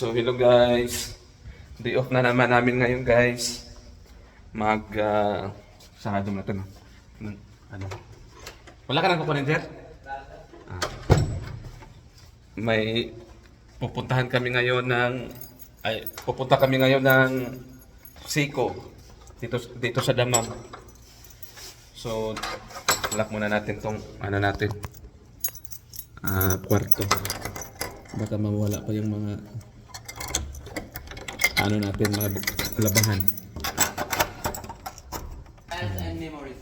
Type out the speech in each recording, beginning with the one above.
So hello guys. Day off na naman namin ngayon guys. Mag uh, sarado na? Ng- Ano? Wala ka nang kukunin, Jer? Ah. May pupuntahan kami ngayon ng ay pupunta kami ngayon ng Siko dito dito sa Damam. So lock muna natin tong ano natin. Ah, kwarto. Baka mawala pa yung mga ano natin mga bu- labahan. Files and memories.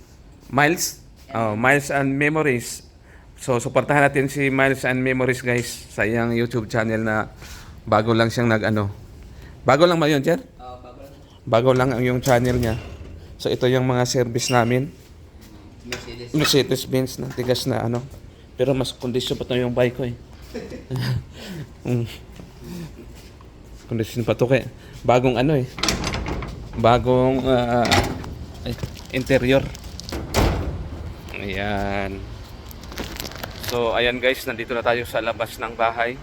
Miles? Oh, Miles and Memories. So, suportahan natin si Miles and Memories guys sa iyang YouTube channel na bago lang siyang nag ano. Bago lang ba yun, Jer? Uh, bago lang. Bago lang ang yung channel niya. So, ito yung mga service namin. Mercedes. Mercedes Benz na tigas na ano. Pero mas kondisyon pa to yung bike ko eh. mm. Kondisyon pa to kaya. Bagong ano eh. Bagong ay, interior. Ayan. So ayan guys, nandito na tayo sa labas ng bahay.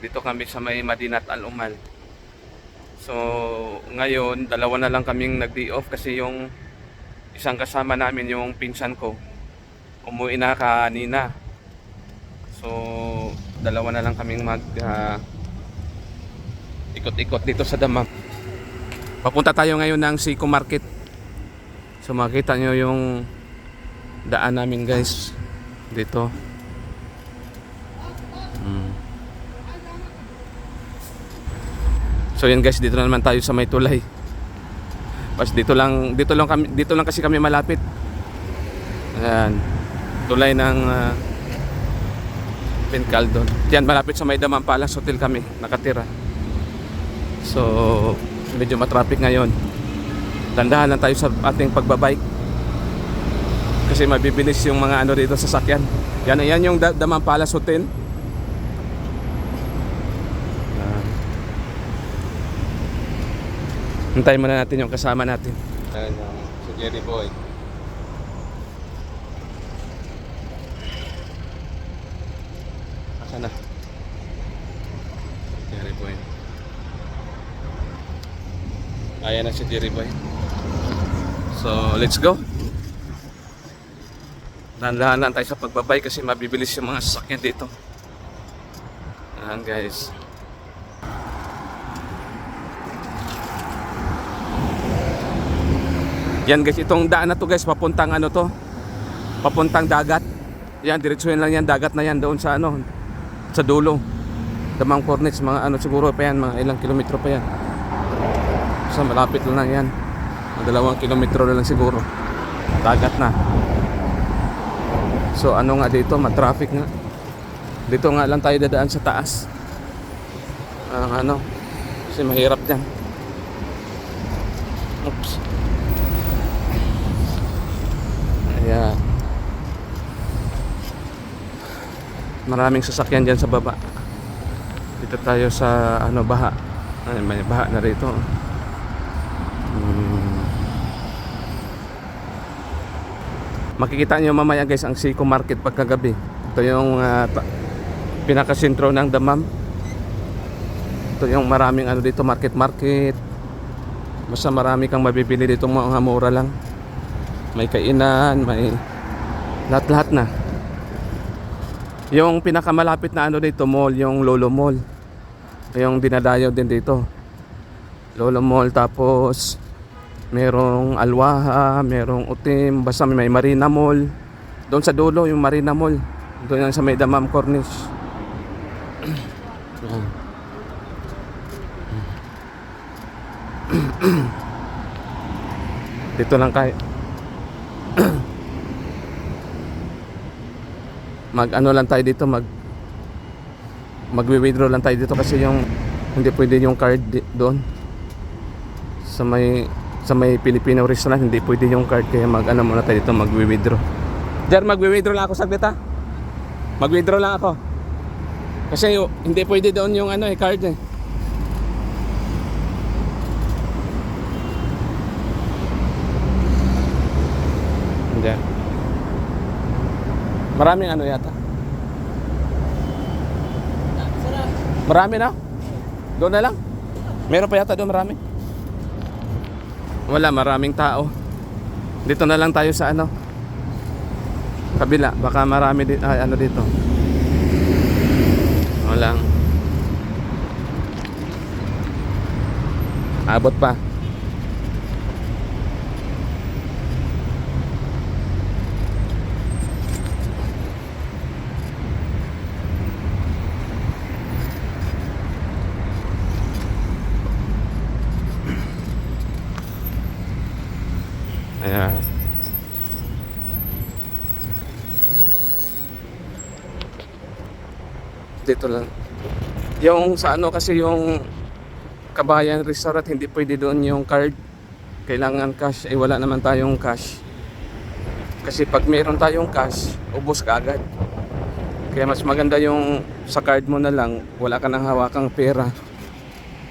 Dito kami sa may Madinat Al Umal. So ngayon, dalawa na lang kaming nag-day off kasi yung isang kasama namin yung pinsan ko umuwi na kanina so dalawa na lang kaming mag ah, ikot-ikot dito sa Damam papunta tayo ngayon ng Siko Market so makita nyo yung daan namin guys dito Mm. so yan guys dito na naman tayo sa may tulay Pas dito lang dito lang kami dito lang kasi kami malapit. Ayan. Tulay ng uh, Pincaldon. Diyan malapit sa May Damang Palace Hotel kami nakatira. So medyo matraffic ngayon. Tandahan lang tayo sa ating pagbabike. Kasi mabibilis yung mga ano dito sa sakyan. Yan, yan yung Da- Damang Palace Hotel. Hintayin muna natin yung kasama natin. Ayan, um, si Jerry Boy. Asa na? Jerry Boy. Ayan na si Jerry. So, let's go. Dahan-dahan lang tayo sa pagbabay kasi mabibilis yung mga sasakyan dito. Ayan guys. Yan guys, itong daan na to guys, papuntang ano to? Papuntang dagat. Yan, diretsuhin lang yan, dagat na yan doon sa ano, sa dulo. Damang Cornets, mga ano siguro pa yan, mga ilang kilometro pa yan. So malapit lang yan. Dalawang kilometro na lang siguro. Dagat na. So ano nga dito, matraffic nga. Dito nga lang tayo dadaan sa taas. Ang ano, kasi mahirap dyan. Oops. Ayan. Maraming sasakyan dyan sa baba. Dito tayo sa ano baha. Ay, may baha na rito. Makikita nyo mamaya guys ang Siko Market pagkagabi. Ito yung uh, pinakasentro ng Damam. Ito yung maraming ano dito market market. Basta marami kang mabibili dito mga mura lang may kainan, may lahat-lahat na. Yung pinakamalapit na ano dito mall, yung Lolo Mall. Yung dinadayo din dito. Lolo Mall tapos merong Alwaha, merong Utim, basta may Marina Mall. Doon sa dulo yung Marina Mall. Doon yan sa may Damam Corniche. Yan. Dito lang kay mag ano lang tayo dito mag magwi-withdraw lang tayo dito kasi yung hindi pwede yung card doon sa may sa may Filipino restaurant hindi pwede yung card kaya mag ano muna tayo dito magwi-withdraw Diyan magwi-withdraw lang ako saglit ha mag-withdraw lang ako kasi hindi pwede doon yung ano eh card eh Hindi. Maraming ano yata. Marami na? Doon na lang. Meron pa yata doon marami. Wala, maraming tao. Dito na lang tayo sa ano. Kabila, baka marami din ay, ano dito. Walang. Abot pa. Ayan. Dito lang. Yung sa ano kasi yung Kabayan Restaurant, hindi pwede doon yung card. Kailangan cash. Eh wala naman tayong cash. Kasi pag meron tayong cash, ubos ka agad. Kaya mas maganda yung sa card mo na lang, wala ka nang hawakang pera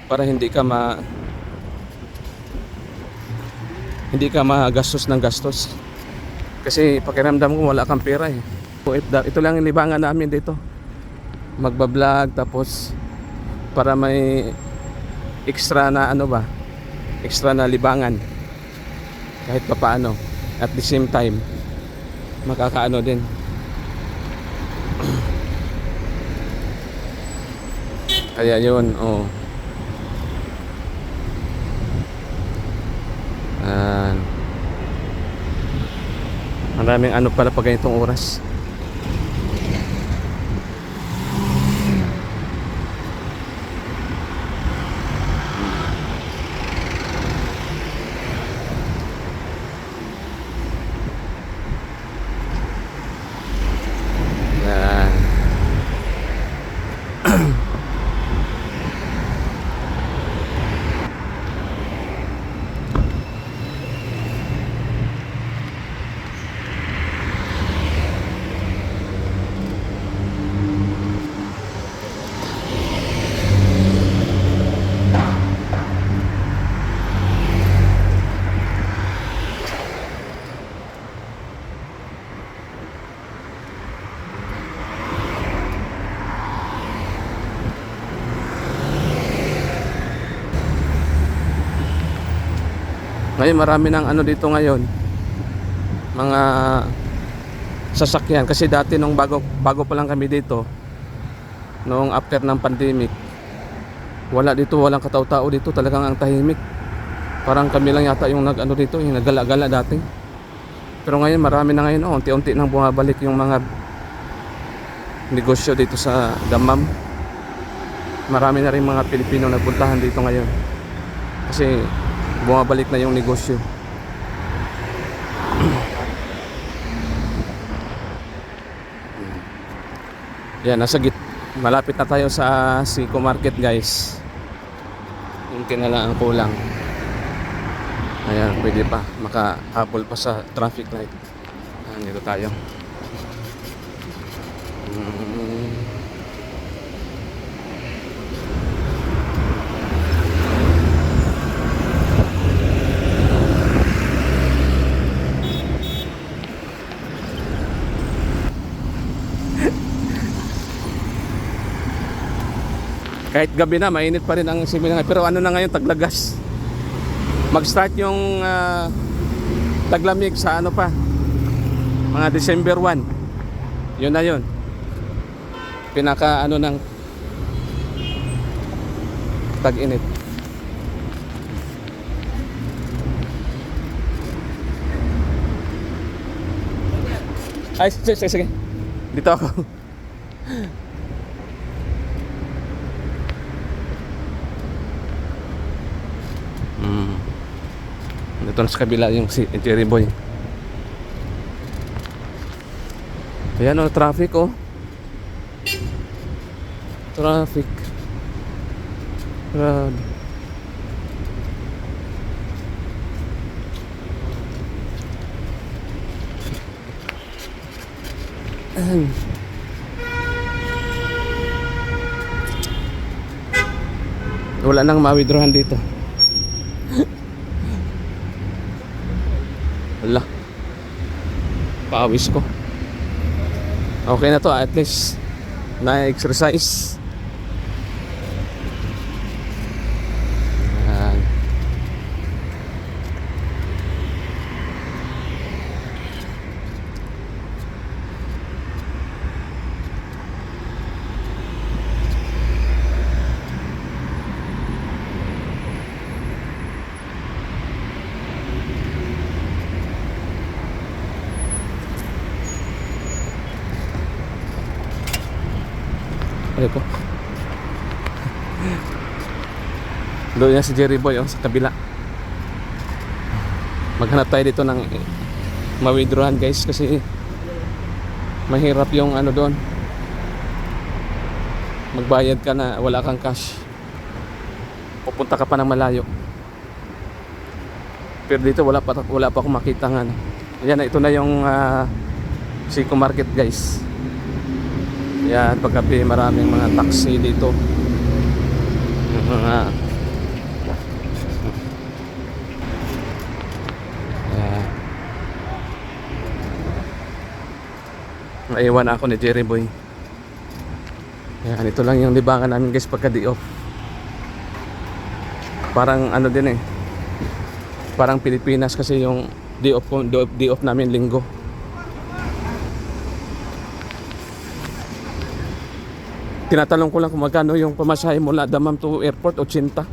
para hindi ka ma hindi ka magastos ng gastos. Kasi pakiramdam ko wala kang pera eh. Ito lang yung libangan namin dito. Magbablog tapos para may extra na ano ba? Extra na libangan. Kahit pa paano. At the same time, makakaano din. Kaya yun, oh. Ayan. Maraming ano pala pag ganitong oras. Ngayon marami ng ano dito ngayon. Mga sasakyan. Kasi dati nung bago bago pa lang kami dito noong after ng pandemic wala dito walang kataw-tao dito. Talagang ang tahimik. Parang kami lang yata yung nag ano dito yung nagala-gala dati. Pero ngayon marami na ngayon. Oh, unti-unti nang bumabalik yung mga negosyo dito sa Damam. Marami na rin mga Pilipino nagpuntahan dito ngayon. Kasi bumabalik na yung negosyo. Yan, nasa git. Malapit na tayo sa Sico Market, guys. Yung kinala ang kulang. Ayan, pwede pa. Makahabol pa sa traffic light. Ayan, dito tayo. Mm. Kahit gabi na, mainit pa rin ang Siminangay. Pero ano na ngayon, taglagas. Mag-start yung ah, taglamig sa ano pa. Mga December 1. Yun na yun. Pinaka ano ng tag-init. Ay, sige, sige. Dito ako. Mm. Dito na sa kabila yung si Jerry Boy. Ayan o, traffic oh. Traffic. Grabe. Ahem. Wala nang ma-withdrawhan dito. Wala. Pawis ko. Okay na to, at least na-exercise. Ay ko. Doon yan si Jerry Boy oh, sa kabila. Maghanap tayo dito ng ma-withdrawhan guys kasi mahirap yung ano doon. Magbayad ka na wala kang cash. Pupunta ka pa ng malayo. Pero dito wala pa wala pa akong makita ng ano. Ayan, ito na yung uh, Seco Market guys. Yan, paggabi maraming mga taxi dito. Mga. Naiwan ako ni Jerry Boy. Yan, ito lang yung libangan namin guys pagka day off. Parang ano din eh. Parang Pilipinas kasi yung day off, day off, day off namin linggo. Tinatanong ko lang kung magkano yung pamasahe mula Damam to airport, 80.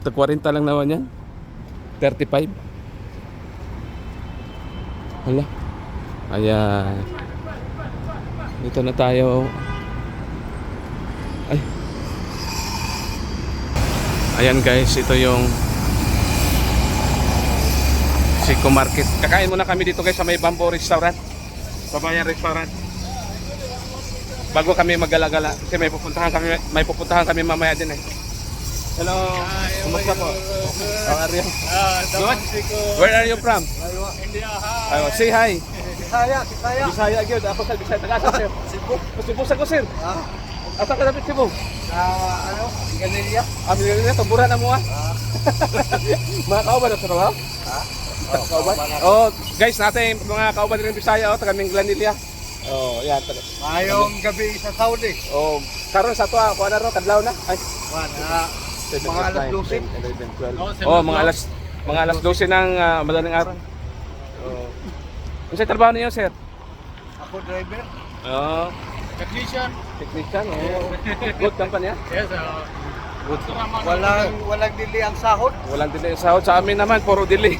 to 40 lang naman yan. 35. Hala. Ayan. Dito na tayo. Ay. Ayan guys, ito yung Seco Market. Kakain muna kami dito guys sa may Bamboo Restaurant. Babayan Restaurant. Bago kami magala-gala kasi may pupuntahan kami may pupuntahan kami mamaya din eh. Hello. Kumusta po? How are you? Good. Where are you from? India, Ayo, say hi. Kisaya, Kisaya. Bisaya gyud. Ako sa Bisaya taga sa. Cebu. Cebu sa ko sir. Ah, Asa ka dapat Cebu? sa ano, Ganilla. Ah, na tumburan na mo ah. Ah, Mga kauban na sa trabaho? oh, Kauban? Oh, guys, natin mga kauban din ng Bisaya oh, taga Minglanilla. Oh, yan. Mayong gabi sa Saudi. Oh, karon sa to kuha na ro kadlaw na. Ay, Wan, ah, mga alas 12. 11, 12. Oh, mga alas mga alas 12 ng uh, madaling araw. Oh. Ano sa trabaho niyo, sir? Ako driver. Oh, Technician. technician. Oh. Good company ah. Yes, uh, Good. walang, walang dili ang sahod. Walang delay sa sahod sa amin naman, puro delay.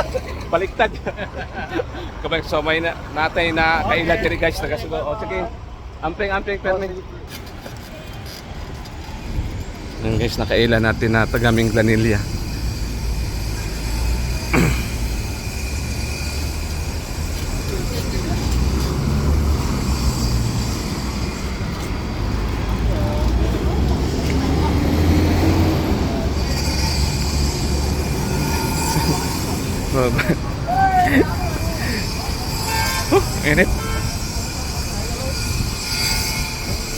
Baliktad. Kabay so may na natay na kailan diri guys nagasugo. O sige. Amping amping permi. Yan guys, nakailan natin na taga Minglanilla. oh, init.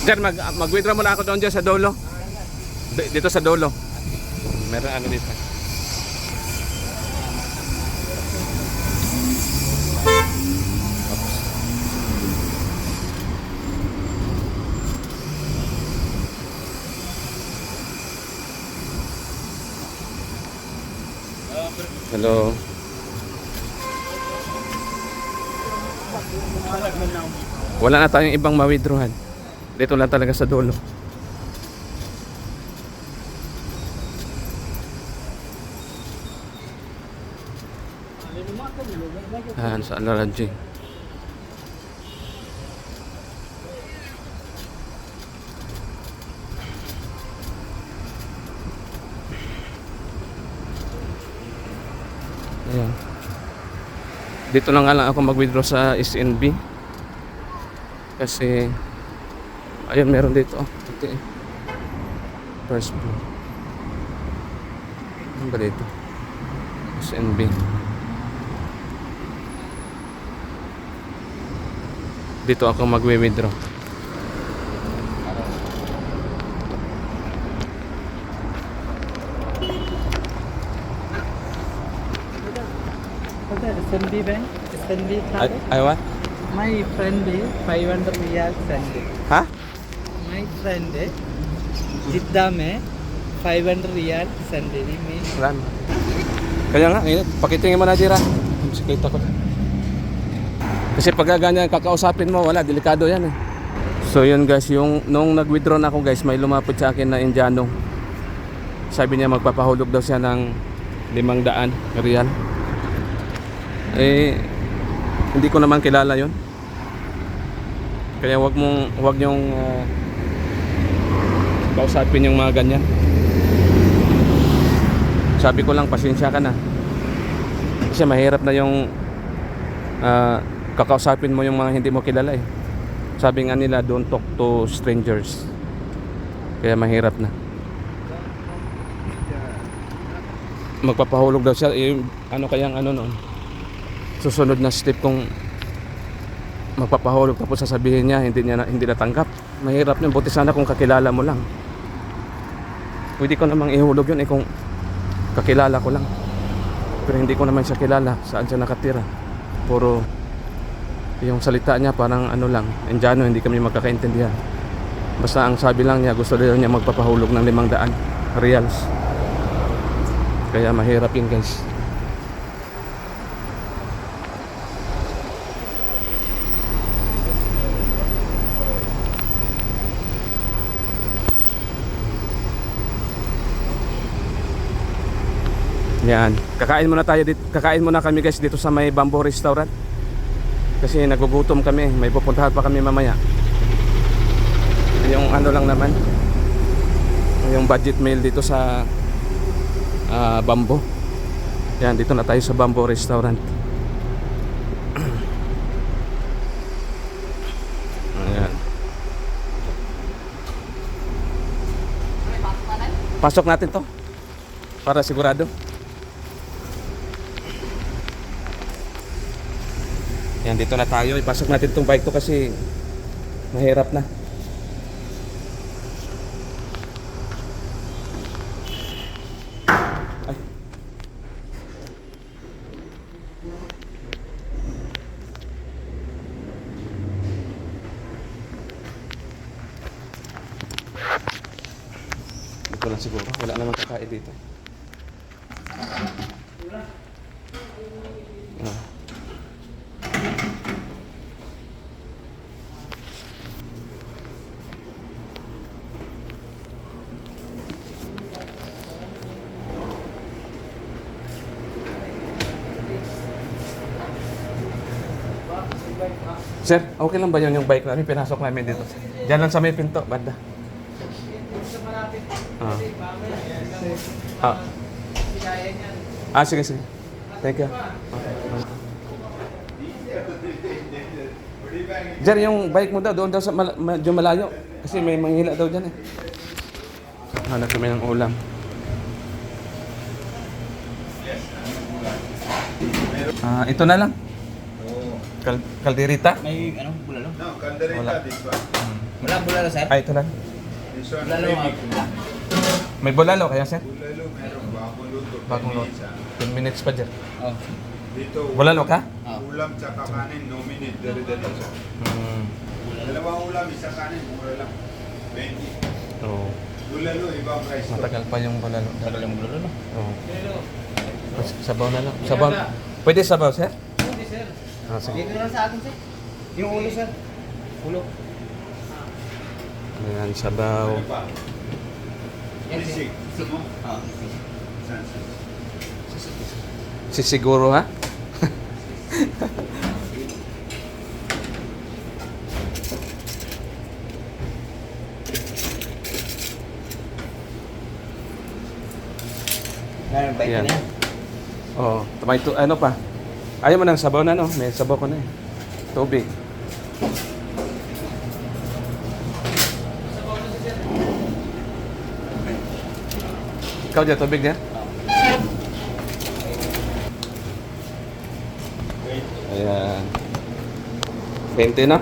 Diyan, mag, mag-withdraw muna ako doon dyan sa dolo. D- dito sa dolo. Meron ano dito. Hello. Wala na tayong ibang ma-withdrawhan. Dito lang talaga sa dulo. Ayan, sa Alaradji. Ayan. Dito na nga lang ako mag-withdraw sa SNB. Kasi ayun meron dito. Ito eh. First floor. Ano ba dito? SNB. Dito ako magwi-withdraw. SNB bank, SNB Ay, card. ay what? My friend is 500 riyal send it. Ha? My friend is Jeddah में 500 riyal send it. Me Wala na. Kaya nga, ngayon, pakitingin mo na dira. Sikita ko. Kasi pag ganyan kakausapin mo, wala, delikado yan eh. So yun guys, yung nung nag-withdraw na ako guys, may lumapit sa akin na Indiano. Sabi niya magpapahulog daw siya ng limang daan real. Eh, hindi ko naman kilala yon. Kaya wag mong wag niyong ah, kausapin yung mga ganyan. Sabi ko lang pasensya ka na. Kasi mahirap na yung ah, kakausapin mo yung mga hindi mo kilala eh. Sabi nga nila don't talk to strangers. Kaya mahirap na. Magpapahulog daw siya eh, ano kayang ano noon. Susunod na step kung magpapahulog tapos sasabihin niya hindi niya na, hindi natanggap. Mahirap yun. Buti sana kung kakilala mo lang. Pwede ko namang ihulog yun eh kung kakilala ko lang. Pero hindi ko naman siya kilala. Saan siya nakatira. Puro yung salita niya parang ano lang. Indiano, hindi kami magkakaintindihan. Basta ang sabi lang niya, gusto daw niya magpapahulog ng limang daan reals. Kaya mahirap yun guys. Yan. Kakain muna tayo dito. Kakain muna kami guys dito sa may Bamboo Restaurant. Kasi nagugutom kami. May pupuntahan pa kami mamaya. Yung ano lang naman. Yung budget meal dito sa ah, Bamboo. Yan, dito na tayo sa Bamboo Restaurant. Ayan. Pasok natin to. Para sigurado. Yan, dito na tayo. Ipasok natin tong bike to kasi mahirap na. Ay. Dito lang siguro. Wala namang kakain dito. Sir, okay lang ba yun yung bike namin? Pinasok namin dito. Diyan lang sa may pinto, banda. Ah. Ah. Ah, sige, sige. Thank you. Okay. Jer, yung bike mo daw, doon daw sa mal- medyo malayo. Kasi may manghila daw dyan eh. Hanap kami ng ulam. Ah, ito na lang. Kal kalderita. May ano, bulalo? No, calderita Wala. this one. Wala bulalo, sir? Ah, ito lang. This one Bulalo, baby. mga May bulalo kaya sir? Bulalo meron bagong luto. Bagong. Pinisa. 10 minutes pa dyan. Oh. Dito, Bulalo ka? Ah. ulam tsaka kanin, no minute, dali-dali siya. Hmm. Dalawang ulam, isa kanin, mura lang. 20. Oo. Bulalo, ibang price to. Matagal pa yung bulalo. Tagal yung bulalo, no? Oo. Mas- Sabaw na lang. Sabaw. Pwede sabaw, sir? Hindi, sir. Ah, sige. Dito lang sa akin, sir. Yung ulo, sir. Ulo. Ayan, sabaw. Ano pa? Yan, Sisig. sisig. Ah. Sisiguro, ha? Meron ba ito Yan. na yan? Oo. To, ano pa? Ayaw mo ng sabaw na, no? May sabaw ko na eh. Tubig. Ikaw dyan, tubig niya? Ayan. 20 na?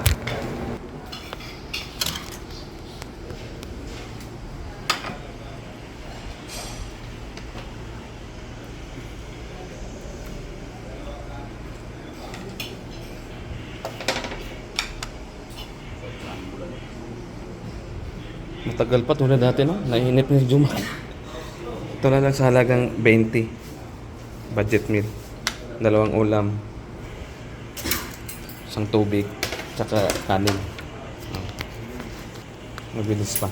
Matagal pa tulad dati, no? Nainip ni Juma. Ito na lang sa halagang 20. Budget meal. Dalawang ulam. Isang tubig. Tsaka kanin. Mabilis pa.